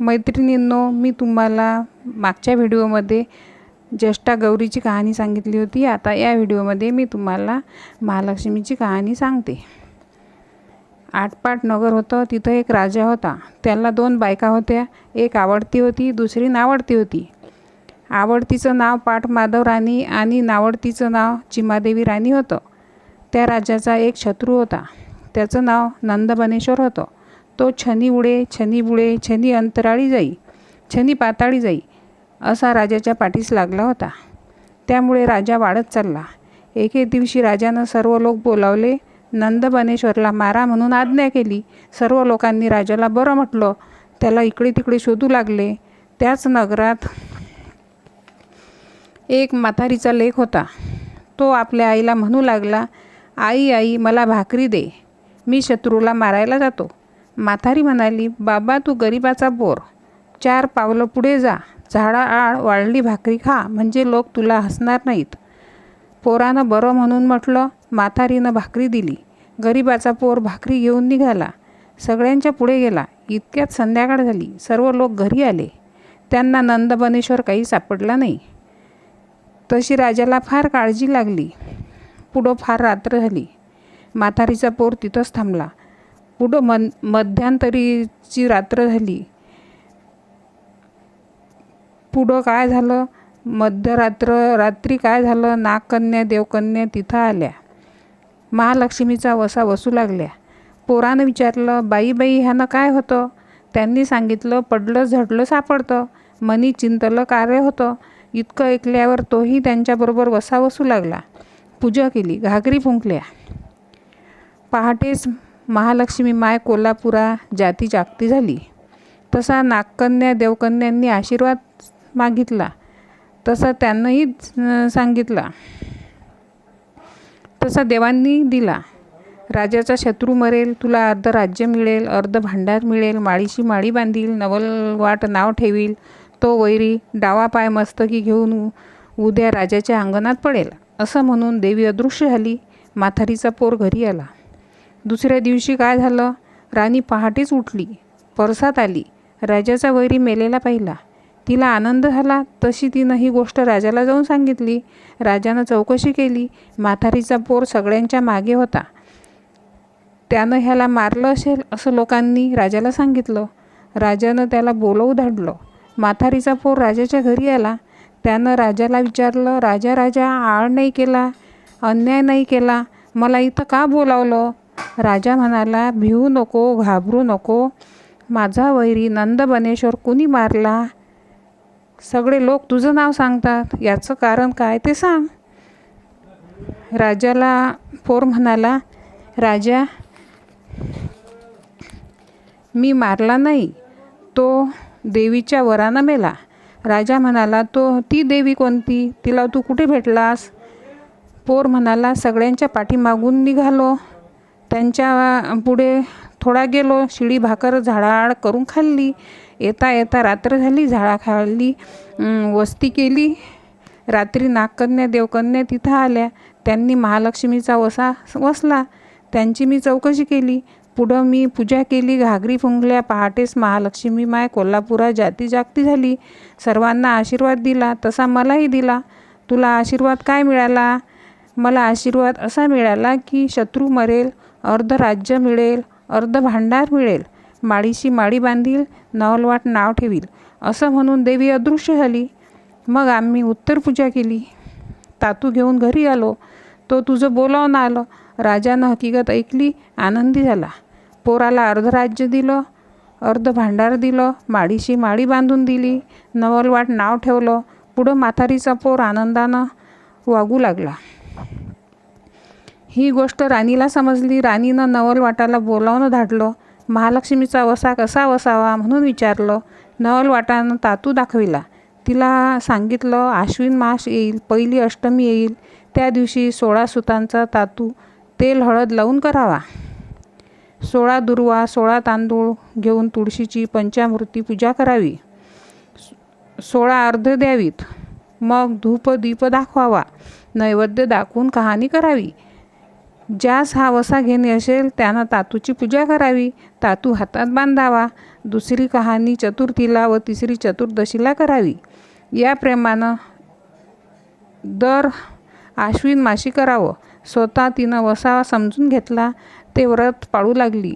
मैत्रिणींनो मी तुम्हाला मागच्या व्हिडिओमध्ये ज्येष्ठा गौरीची कहाणी सांगितली होती. आता या व्हिडिओमध्ये मी तुम्हाला महालक्ष्मीची कहाणी सांगते. आटपाट नगर होतं तिथं एक राजा होता. त्याला दोन बायका होत्या. एक आवडती होती दुसरी नावडती होती. आवडतीचं नाव पाठ माधव राणी आणि नावडतीचं नाव चिमादेवी राणी होतं. त्या राजाचा एक शत्रू होता. त्याचं नाव नंदबनेश्वर होतं. तो छनी उडे छनी बुडे छनी अंतराळी जाई छनी पाताळी जाई असा राजाच्या पाठीस लागला होता. त्यामुळे राजा वाढत चालला. एके दिवशी राजानं सर्व लोक बोलावले नंदबनेश्वरला मारा म्हणून आज्ञा केली. सर्व लोकांनी राजाला बरं म्हटलं. त्याला इकडे तिकडे शोधू लागले. त्याच नगरात एक म्हातारीचा लेख होता. तो आपल्या आईला म्हणू लागला आई आई मला भाकरी दे. मी शत्रूला मारायला जातो. म्हातारी म्हणाली बाबा तू गरिबाचा बोर. चार पावलं पुढे जा. झाडाआड वाळली भाकरी खा. म्हणजे लोक तुला हसणार नाहीत. पोरानं बरं म्हणून म्हटलं म्हातारीनं भाकरी दिली. गरिबाचा पोर भाकरी घेऊन निघाला. सगळ्यांच्या पुढे गेला. इतक्यात संध्याकाळ झाली. सर्व लोक घरी आले. त्यांना नंदबनेश्वर काही सापडला नाही. तशी राजाला फार काळजी लागली. पुढं फार रात्र झाली. म्हातारीचा पोर तिथंच थांबला. पुढं मन मध्यांतरीची रात्र झाली. पुढं काय झालं? मध्यरात्र रात्री काय झालं? नागकन्या देवकन्या तिथं आल्या. महालक्ष्मीचा वसा बसू लागल्या. पोरानं विचारलं बाई बाई ह्यानं काय होतं? त्यांनी सांगितलं पडलं झडलं सापडतं. मनी चिंतलं कार्य होतं. इतकं ऐकल्यावर तोही त्यांच्याबरोबर वसा बसू लागला. पूजा केली घागरी फुंकल्या. पहाटेच महालक्ष्मी माय कोल्हापुरा जाती जागती झाली. तसा नागकन्या देवकन्यांनी आशीर्वाद मागितला. तसा त्यांनाही सांगितला. तसा देवांनी दिला. राजाचा शत्रू मरेल तुला अर्ध राज्य मिळेल अर्ध भांडार मिळेल माळीशी माळी बांधील नवलवाट नाव ठेवील तो वैरी डावा पाय मस्तकी घेऊन उद्या राजाच्या अंगणात पडेल असं म्हणून देवी अदृश्य झाली. माथारीचा पोर घरी आला. दुसऱ्या दिवशी काय झालं? राणी पहाटेच उठली. परसात आली. राजाचा वैरी मेलेला पाहिला. तिला आनंद झाला. तशी तिनं ही गोष्ट राजाला जाऊन सांगितली. राजानं चौकशी केली. म्हातारीचा पोर सगळ्यांच्या मागे होता. त्यानं ह्याला मारलं असेल असं लोकांनी राजाला सांगितलं. राजानं त्याला बोलवू धाडलं म्हातारीचा पोर राजाच्या घरी आला. त्यानं राजाला विचारलं राजा राजा आळ नाही केला अन्याय नाही केला. मला इथं का बोलावलं? राजा म्हणाला भिवू नको घाबरू नको. माझा वैरी नंदबनेश्वर कुणी मारला? सगळे लोक तुझं नाव सांगतात. याचं कारण काय ते सांग. राजाला पोर म्हणाला राजा मी मारला नाही. तो देवीच्या वरानं मेला. राजा म्हणाला तो ती देवी कोणती? तिला तू कुठे भेटलास? पोर म्हणाला सगळ्यांच्या पाठीमागून निघालो. त्यांच्या पुढे थोडा गेलो शिळी भाकर झाडाआड करून खाल्ली. येता येता रात्र झाली झाडा खाल्ली वस्ती केली. रात्री नागकन्या देवकन्या तिथं आल्या. त्यांनी महालक्ष्मीचा वसा वसला. त्यांची मी चौकशी केली. पुढं मी पूजा केली. घागरी फुंकल्या पहाटेच महालक्ष्मी माय कोल्हापुरा जाती जागती झाली. सर्वांना आशीर्वाद दिला. तसा मलाही दिला. तुला आशीर्वाद काय मिळाला? मला आशीर्वाद असा मिळाला की शत्रू मरेल. अर्ध राज्य मिळेल अर्ध भांडार मिळेल. माळीशी माळी बांधील नवलवाट नाव ठेवील. असं म्हणून देवी अदृश्य झाली. मग आम्ही उत्तर पूजा केली. तातू घेऊन घरी आलो. तो तुझं बोलावून आलं. राजानं हकीकत ऐकली आनंदी झाला. पोराला अर्ध राज्य दिलं अर्ध भांडार दिलं माळीशी माळी बांधून दिली नवलवाट नाव ठेवलं. पुढं म्हातारीचा पोर आनंदानं वागू लागला. ही गोष्ट राणीला समजली. राणीनं नवलवाटाला बोलावून धाडलं. महालक्ष्मीचा वसा कसा वसावा म्हणून विचारलं. नवलवाटानं तातू दाखविला. तिला सांगितलं आश्विन मास येईल पहिली अष्टमी येईल. त्या दिवशी सोळा सुतांचा तातू तेल हळद लावून करावा. सोळा दुर्वा सोळा तांदूळ घेऊन तुळशीची पंचामृती पूजा करावी. सोळा अर्ध द्यावीत. मग धूप दीप दाखवावा. नैवेद्य दाखवून कहाणी करावी. ज्यास हा वसा घेणे असेल त्यानं तातूची पूजा करावी. तातू हातात बांधावा. दुसरी कहाणी चतुर्थीला व तिसरी चतुर्दशीला करावी. याप्रमाणे दर आश्विन माशी करावं. स्वतः तिनं वसा समजून घेतला ते व्रत पाळू लागली.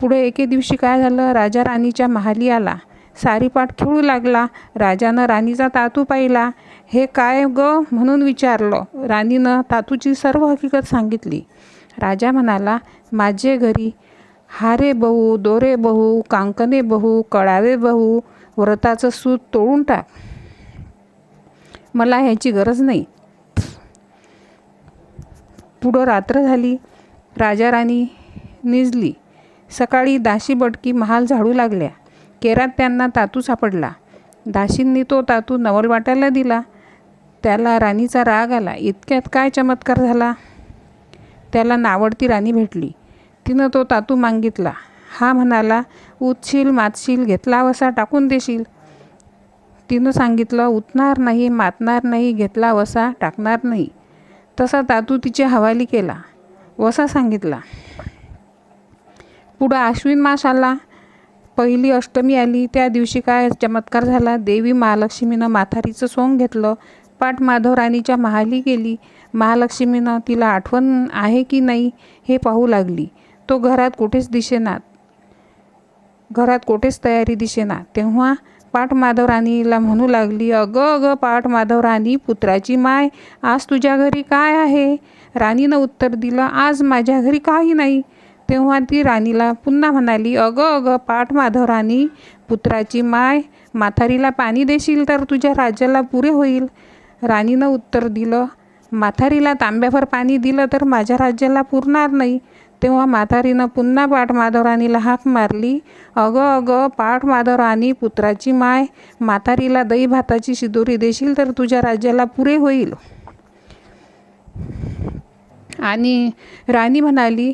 पुढे एके दिवशी काय झालं? राजा राणीच्या महाली आला. सारीपाठ खेळू लागला. राजानं राणीचा तातू पाहिला. हे काय ग? म्हणून विचारलं. राणीनं तातूची सर्व हकीकत सांगितली. राजा म्हणाला माझे घरी हारे बहू दोरे बहू कांकणे बहू कळावे बहू व्रताचं सूत तोडून टाक. मला ह्याची गरज नाही. पुढं रात्र झाली. राजा राणी निजली. सकाळी दाशी बटकी महाल झाडू लागल्या. केरात त्यांना तातू सापडला. दाशींनी तो तातू नवलवाट्याला दिला. त्याला राणीचा राग आला. इतक्यात काय चमत्कार झाला? त्याला नावडती राणी भेटली. तिनं तो तातू मागितला. हा म्हणाला उतशील मातशील घेतला वसा टाकून देशील. तिनं सांगितलं उतणार नाही मातणार नाही घेतला वसा टाकणार नाही. तसा तातू तिचे हवाली केला. वसा सांगितला पुढं आश्विन मास आला. पहिली अष्टमी आली. त्या दिवशी काय चमत्कार झाला? देवी महालक्ष्मीनं माथारीचं सोंग घेतलं. पाठ माधवराणीच्या महाली गेली महालक्ष्मीनं तिला आठवण आहे की नाही हे पाहू लागली तो घरात कुठेच दिसेनात घरात कुठेच तयारी दिसेना तेव्हा पाठ माधवराणीला म्हणू लागली अगं अगं पाठ माधवराणी पुत्राची माय आज तुझ्या घरी काय आहे राणीनं उत्तर दिलं आज माझ्या घरी काही नाही तेव्हा ती राणीला पुन्हा म्हणाली अगं अगं पाठ माधवराणी पुत्राची माय माथारीला पाणी देशील तर तुझ्या राज्याला पुरे होईल राणीनं उत्तर दिलं माथारीला तांब्याभर पाणी दिलं तर माझ्या राज्याला पुरणार नाही. तेव्हा म्हातारीनं पुन्हा पाठ माधवराणीला हाक मारली अगं अगं पाठ माधवराणी पुत्राची माय माथारीला दही भाताची शिदोरी देशील तर तुझ्या राज्याला पुरे होईल. आणि राणी म्हणाली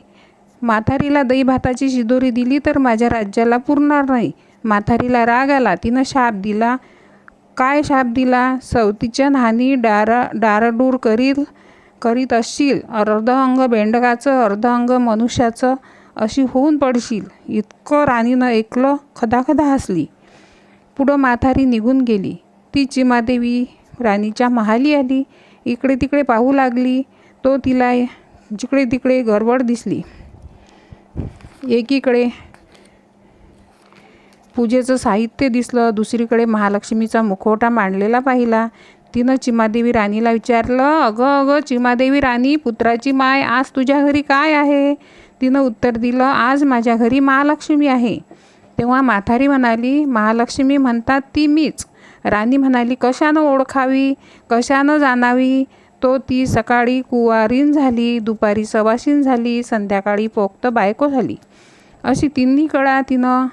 माथारीला दही भाताची शिदोरी दिली तर माझ्या राज्याला पुरणार नाही. माथारीला राग आला तिनं शाप दिला काय शाप दिला? सवतीच्या न्हानी डारा डारडूर करील करीत असशील. अर्ध अंग बेंडकाचं अर्ध अंग मनुष्याचं अशी होऊन पडशील. इतकं राणीनं ऐकलं खदाखदा हसली. पुढं माथारी निघून गेली. ती चिमादेवी राणीच्या महाली आली. इकडे तिकडे पाहू लागली. तो तिला जिकडे तिकडे गरबड दिसली. एकीकडे पूजेचं साहित्य दिसलं दुसरीकडे महालक्ष्मीचा मुखवटा मांडलेला पाहिला. तिनं चिमादेवी राणीला विचारलं अगं अगं चिमादेवी राणी पुत्राची माय आज तुझ्या घरी काय आहे? तिनं उत्तर दिलं आज माझ्या घरी महालक्ष्मी आहे. तेव्हा माथारी म्हणाली महालक्ष्मी म्हणतात ती मीच. राणी म्हणाली कशानं ओळखावी? कशानं जाणावी? तो ती सकाळी कुवारीन झाली दुपारी सवाशीन झाली संध्याकाळी पोक्त बायको झाली. अशी तिन्ही कळा तिनं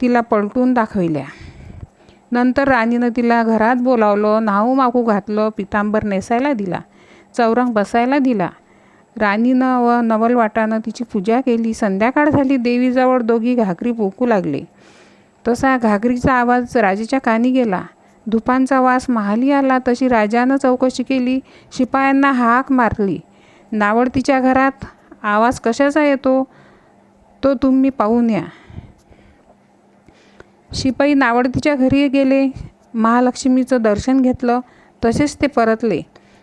तिला पलटून दाखविल्या. नंतर राणीनं तिला घरात बोलावलं नाहू माकू घातलं पितांबर नेसायला दिला चौरंग बसायला दिला. राणीनं व नवलवाटानं तिची पूजा केली. संध्याकाळ झाली देवीजवळ दोघी घागरी पोकू लागले. तसा घागरीचा आवाज राजेच्या कानी गेला. धुपांचा वास महाली आला तशी राजानं चौकशी केली. शिपायांना हाक मारली. नावडतीच्या घरात आवाज कशाचा येतो तो तुम्ही पाहून या. शिपाई नावडतीच्या घरी गेले. महालक्ष्मीचं दर्शन घेतलं. तसेच ते परतले.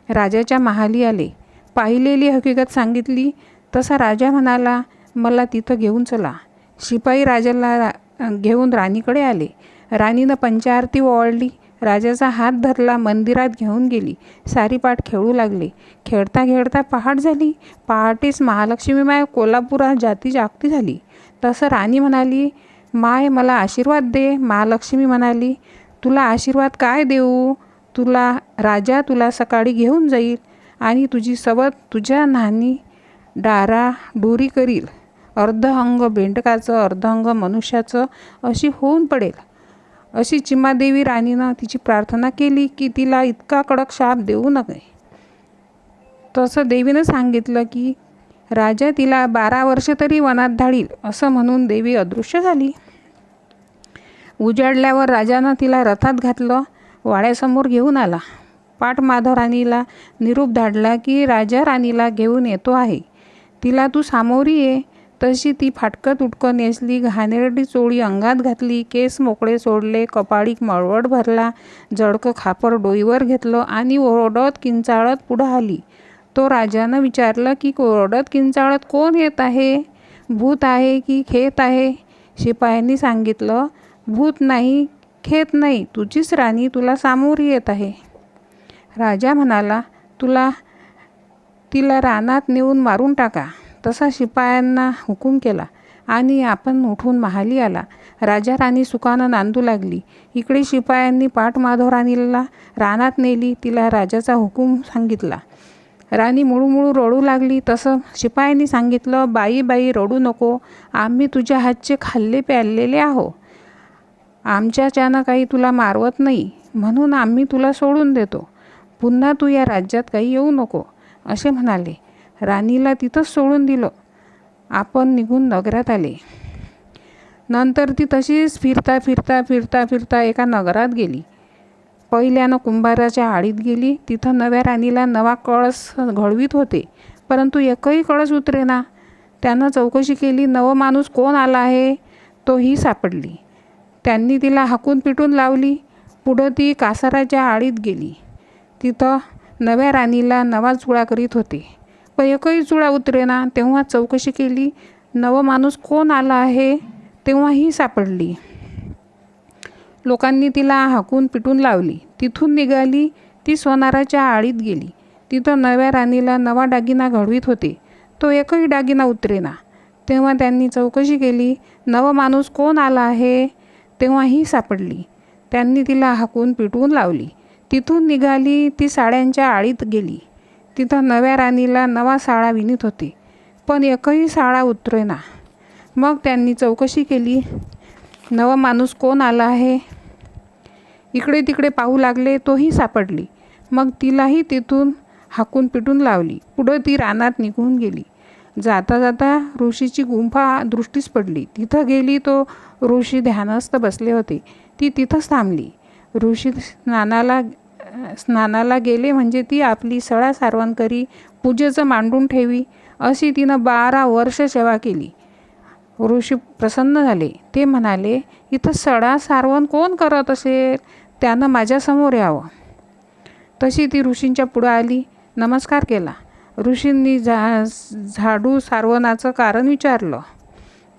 राजाच्या महाली आले. पाहिलेली हकीकत सांगितली. तसा राजा म्हणाला मला तिथं घेऊन चला. शिपाई राजाला रा घेऊन राणीकडे आले. राणीनं पंचारती ओवाळली. राजाचा हात धरला मंदिरात घेऊन गेली. सारी पाठ खेळू लागले. खेळता खेळता पहाट झाली. पहाटेच महालक्ष्मी माय कोल्हापुरात जाती जागती झाली. तसं राणी म्हणाली माय मला आशीर्वाद दे महालक्ष्मी म्हणाली तुला आशीर्वाद काय देऊ? तुला राजा तुला सकाळी घेऊन जाईल आणि तुझी सवत तुझ्या नानी डारा डोरी करील. अर्ध अंग बेंडकाचं अर्ध अंग मनुष्याचं अशी होऊन पडेल. अशी चिमादेवी राणीनं तिची प्रार्थना केली की तिला इतका कडक शाप देऊ नये. तसं देवीनं सांगितलं की राजा तिला बारा वर्ष तरी वनात धाडील असं म्हणून देवी अदृश्य झाली. उजाडल्यावर राजानं तिला रथात घातलं वाड्यासमोर घेऊन आला. पाठ माधव राणीला निरूप धाडला की राजा राणीला घेऊन येतो आहे. तिला तू सामोरी ये. तशी ती फाटकं तुटकं नेसली घाणेरडी चोळी अंगात घातली केस मोकळे सोडले कपाळीक मळवट भरला जडकं खापर डोईवर घेतलं आणि ओरडत किंचाळत पुढं आली. तो राजानं विचारलं की ओरडत किंचाळत कोण येत आहे? भूत आहे की खेत आहे? शिपायांनी सांगितलं भूत नाही खेत नाही तुझीच राणी तुला सामोरी येत आहे. राजा म्हणाला तुला तिला रानात नेऊन मारून टाका. तसा शिपायांना हुकूम केला आणि आपण उठून महाली आला. राजा राणी सुखानं नांदू लागली. इकडे शिपायांनी पाठ माधव राणीला रानात नेली तिला राजाचा हुकूम सांगितला. राणी मुळूमुळू रडू लागली. तसं शिपायांनी सांगितलं बाई बाई रडू नको. आम्ही तुझ्या हातचे खाल्ले प्यालेले आहो. आमच्याच्यानं काही तुला मारवत नाही म्हणून आम्ही तुला सोडून देतो. पुन्हा तू या राज्यात काही येऊ नको असे म्हणाले. राणीला तिथंच सोडून दिलं. आपण निघून नगरात आले. नंतर ती तशीच फिरता फिरता फिरता फिरता एका नगरात गेली. पहिल्यानं कुंभाराच्या आडीत गेली. तिथं नव्या राणीला नवा कळस घडवीत होते. परंतु एकही कळस उतरेना. त्यानं चौकशी केली नवं माणूस कोण आला आहे? तोही सापडली. त्यांनी तिला हाकून पिटून लावली. पुढं ती कासाराच्या आळीत गेली. तिथं नव्या राणीला नवा चुळा करीत होते. पण एकही चुळा उतरेना तेव्हा चौकशी केली. नवं माणूस कोण आला आहे तेव्हाही सापडली. लोकांनी तिला हाकून पिटून लावली. तिथून निघाली ती सोनाराच्या आळीत गेली. तिथं नव्या राणीला नवा दागिना घडवीत होते. तो एकही दागिना उतरेना. तेव्हा त्यांनी चौकशी केली. नवं माणूस कोण आला आहे तेव्हाही सापडली. त्यांनी तिला हाकून पिटवून लावली. तिथून निघाली ती साड्यांच्या आळीत गेली. तिथं नव्या राणीला नवा साळा विणीत होते. पण एकही साळा उतरेना. मग त्यांनी चौकशी केली. नवा माणूस कोण आला आहे? इकडे तिकडे पाहू लागले तोही सापडली. मग तिलाही तिथून हाकून पिटून लावली. पुढं ती रानात निघून गेली. जाता जाता ऋषीची गुंफा दृष्टीस पडली. तिथं गेली तो ऋषी ध्यानस्थ बसले होते. ती तिथंच थांबली. ऋषी स्नानाला स्नानाला गेले म्हणजे ती आपली सळा सारवण करी पूजेचं मांडून ठेवी अशी तिनं बारा वर्ष सेवा केली. ऋषी प्रसन्न झाले. ते म्हणाले इथं सडा सारवण कोण करत असेल? त्यानं माझ्यासमोर यावं. तशी ती ऋषींच्या पुढं आली. नमस्कार केला. ऋषींनी झा झाडू सारवणाचं कारण विचारलं.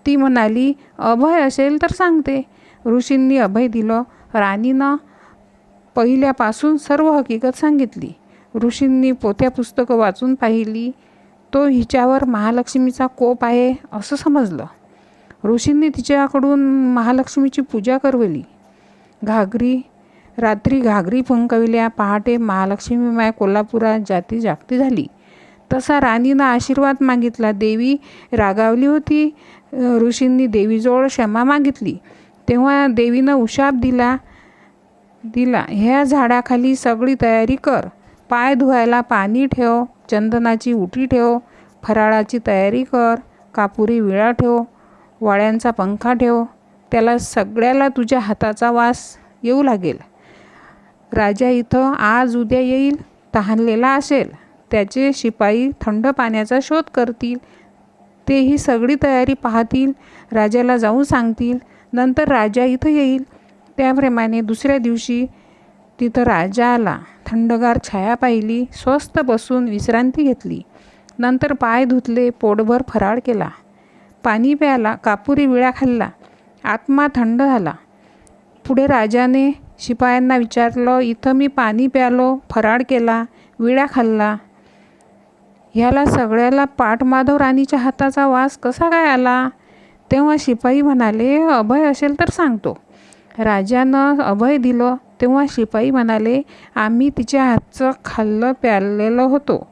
ती म्हणाली अभय असेल तर सांगते. ऋषींनी अभय दिलं. राणीनं पहिल्यापासून सर्व हकीकत सांगितली. ऋषींनी पोथ्या पुस्तकं वाचून पाहिली. तो हिच्यावर महालक्ष्मीचा कोप आहे असं समजलं. ऋषींनी तिच्याकडून महालक्ष्मीची पूजा करवली. घागरी रात्री घागरी फंकविल्या पहाटे महालक्ष्मी माय कोल्हापुरात जाती जागती झाली. तसा राणीनं आशीर्वाद मागितला. देवी रागावली होती. ऋषींनी देवीजवळ क्षमा मागितली. तेव्हा देवीनं उशाप दिला. दिला ह्या झाडाखाली सगळी तयारी कर. पाय धुवायला पाणी ठेव. चंदनाची उटी ठेव. फराळाची तयारी कर. कापुरी विळा ठेव. वाळ्यांचा पंखा ठेव. त्याला सगळ्याला तुझ्या हाताचा वास येऊ लागेल. राजा इथं आज उद्या येईल. तहानलेला असेल. त्याचे शिपाई थंड पाण्याचा शोध करतील. ते ही सगळी तयारी पाहतील. राजाला जाऊन सांगतील. नंतर राजा इथं येईल. त्याप्रमाणे दुसऱ्या दिवशी तिथं राजा आला थंडगार छाया पाहिली. स्वस्त बसून विश्रांती घेतली. नंतर पाय धुतले पोटभर फराळ केला. पाणी प्याला कापुरी विळा खाल्ला. आत्मा थंड झाला. पुढे राजाने शिपायांना विचारलं इथं मी पाणी प्यालो फराळ केला विळा खाल्ला. ह्याला सगळ्याला पाठमाधव राणीच्या हाताचा वास कसा काय आला? तेव्हा शिपाई म्हणाले अभय असेल तर सांगतो. राजानं अभय दिलं तेव्हा शिपाई म्हणाले आम्ही तिच्या हातचं खाल्लं प्यालेलं होतो.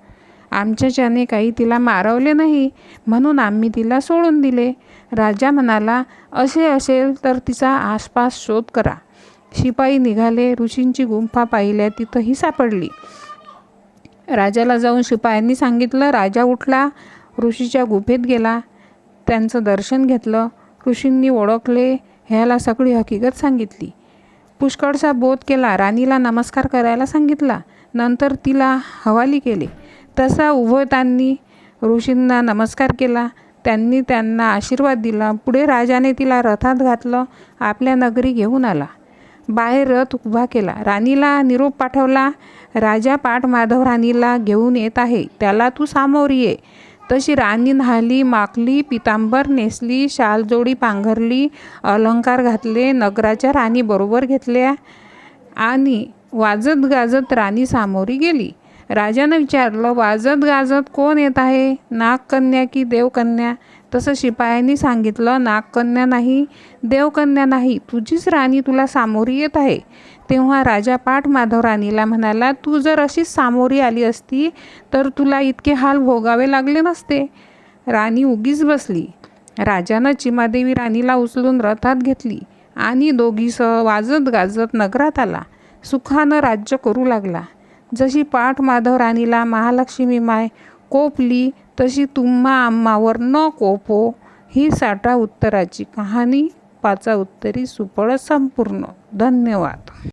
आमच्याच्याने काही तिला मारवले नाही म्हणून आम्ही तिला सोडून दिले. राजा म्हणाला असे असेल तर तिचा आसपास शोध करा. शिपाई निघाले ऋषींची गुंफा पाहिल्या तिथंही सापडली. राजाला जाऊन शिपायांनी सांगितलं राजा उठला ऋषीच्या गुफेत गेला त्यांचं दर्शन घेतलं ऋषींनी ओळखले ह्याला सगळी हकीकत सांगितली. पुष्कळचा बोध केला राणीला नमस्कार करायला सांगितला. नंतर तिला हवाली केले. तसा उभयतांनी ऋषींना नमस्कार केला. त्यांनी त्यांना आशीर्वाद दिला. पुढे राजाने तिला रथात घातलं आपल्या नगरी घेऊन आला. बाहेर रथ उभा केला. राणीला निरोप पाठवला राजा पाठ माधव राणीला घेऊन येत आहे त्याला तू सामोरी ये. तशी राणी न्हाली माकली पितांबर नेसली शालजोडी पांघरली अलंकार घातले नगराच्या राणी बरोबर घेतल्या आणि वाजत गाजत राणी सामोरी गेली. राजानं विचारलं वाजत गाजत कोण येत आहे? नागकन्या की देवकन्या? तसं शिपायांनी सांगितलं नागकन्या नाही देवकन्या नाही तुझीच राणी तुला सामोरी येत आहे. तेव्हा राजा पाठ माधव राणीला म्हणाला तू जर अशीच सामोरी आली असती तर तुला इतके हाल भोगावे लागले नसते. राणी उगीच बसली. राजानं चिमादेवी राणीला उचलून रथात घेतली आणि दोघीसह वाजत गाजत नगरात आला. सुखानं राज्य करू लागला. जशी पाठ माधव राणीला महालक्ष्मी माय कोपली तशी तुम्हा आम्हावर न कोपो ही साठा उत्तराची कहाणी पाचा उत्तरी सुपळ संपूर्ण. धन्यवाद.